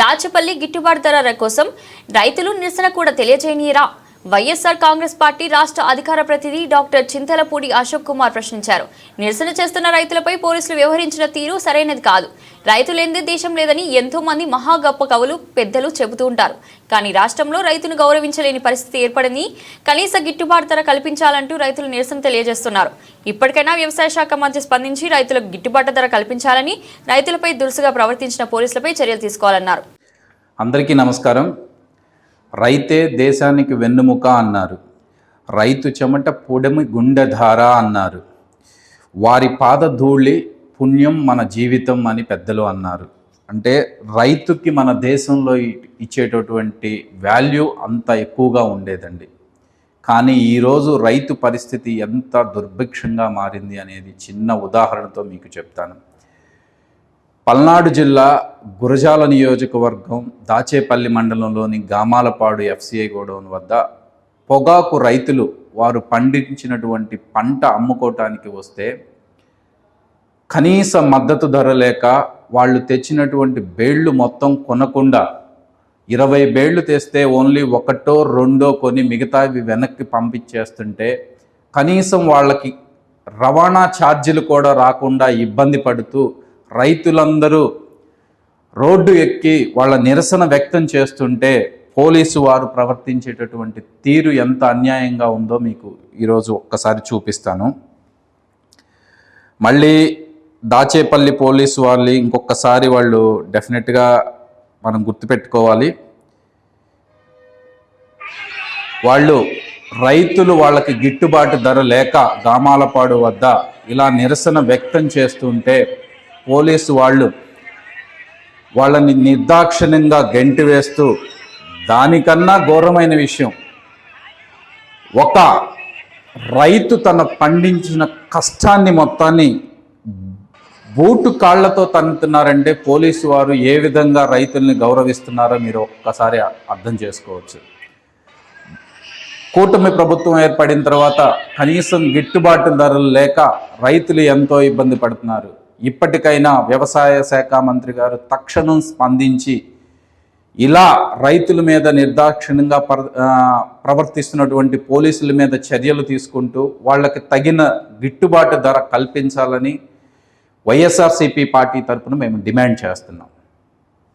దాచపల్లి గిట్టుబాటు ధర కోసం రైతులు నిరసన కూడా తెలియజేయనీరా. వైఎస్ఆర్ కాంగ్రెస్ పార్టీ రాష్ట్ర అధికార ప్రతినిధి డాక్టర్ చింతలపూడి అశోక్ కుమార్ ప్రశ్నించారు. నిరసన చేస్తున్న రైతులపై పోలీసులు వ్యవహరించిన తీరు సరైనది కాదు. రైతులేందే దేశం లేదని ఎంతో మంది మహా గొప్ప కవులు పెద్దలు చెబుతూ ఉంటారు. కానీ రాష్ట్రంలో రైతును గౌరవించలేని పరిస్థితి ఏర్పడింది. కనీస గిట్టుబాటు ధర కల్పించాలంటూ రైతులు నిరసన తెలియజేస్తున్నారు. ఇప్పటికైనా వ్యవసాయ శాఖ మంత్రి స్పందించి రైతులకు గిట్టుబాటు ధర కల్పించాలని రైతులపై దురుసుగా ప్రవర్తించిన పోలీసులపై చర్యలు తీసుకోవాలన్నారు. అందరికీ నమస్కారం. రైతే దేశానికి వెన్నుముక అన్నారు. రైతు చెమట పొడమి గుండెధార అన్నారు. వారి పాదధూళి పుణ్యం మన జీవితం అని పెద్దలు అన్నారు. అంటే రైతుకి మన దేశంలో ఇచ్చేటటువంటి వాల్యూ అంత ఎక్కువగా ఉండేదండి. కానీ ఈరోజు రైతు పరిస్థితి ఎంత దుర్భిక్షంగా మారింది అనేది చిన్న ఉదాహరణతో మీకు చెప్తాను. పల్నాడు జిల్లా గురజాల నియోజకవర్గం దాచేపల్లి మండలంలోని గామాలపాడు ఎఫ్సిఐ గోడౌన్ వద్ద పొగాకు రైతులు వారు పండించినటువంటి పంట అమ్ముకోవటానికి వస్తే కనీస మద్దతు ధర లేక వాళ్ళు తెచ్చినటువంటి బేళ్ళు మొత్తం కొనకుండా ఇరవై బేళ్ళు తెస్తే ఓన్లీ ఒకటో రెండో కొని మిగతావి వెనక్కి పంపించేస్తుంటే కనీసం వాళ్ళకి రవాణా ఛార్జీలు కూడా రాకుండా ఇబ్బంది పడుతూ రైతులందరూ రోడ్డు ఎక్కి వాళ్ళ నిరసన వ్యక్తం చేస్తుంటే పోలీసు వారు ప్రవర్తించేటటువంటి తీరు ఎంత అన్యాయంగా ఉందో మీకు ఈరోజు ఒక్కసారి చూపిస్తాను. మళ్ళీ దాచేపల్లి పోలీసు వాళ్ళు ఇంకొకసారి వాళ్ళు డెఫినెట్గా మనం గుర్తుపెట్టుకోవాలి. వాళ్ళు రైతులు వాళ్ళకి గిట్టుబాటు ధర లేక గామాలపాడు వద్ద ఇలా నిరసన వ్యక్తం చేస్తుంటే పోలీసు వాళ్ళు వాళ్ళని నిర్దాక్షిణ్యంగా గెంటి వేస్తూ దానికన్నా ఘోరమైన విషయం. ఒక రైతు తన పండించిన కష్టాన్ని మొత్తాన్ని బూటు కాళ్ళతో తన్నుతున్నారంటే పోలీసు వారు ఏ విధంగా రైతుల్ని గౌరవిస్తున్నారో మీరు ఒక్కసారి అర్థం చేసుకోవచ్చు. కూటమి ప్రభుత్వం ఏర్పడిన తర్వాత కనీసం గిట్టుబాటు ధరలు లేక రైతులు ఎంతో ఇబ్బంది పడుతున్నారు. ఇప్పటికైనా వ్యవసాయ శాఖ మంత్రి గారు తక్షణం స్పందించి ఇలా రైతుల మీద నిర్దాక్షిణ్యంగా ప్ర ప్రవర్తిస్తున్నటువంటి పోలీసుల మీద చర్యలు తీసుకుంటూ వాళ్ళకి తగిన గిట్టుబాటు ధర కల్పించాలని వైఎస్ఆర్సీపీ పార్టీ తరఫున మేము డిమాండ్ చేస్తున్నాం.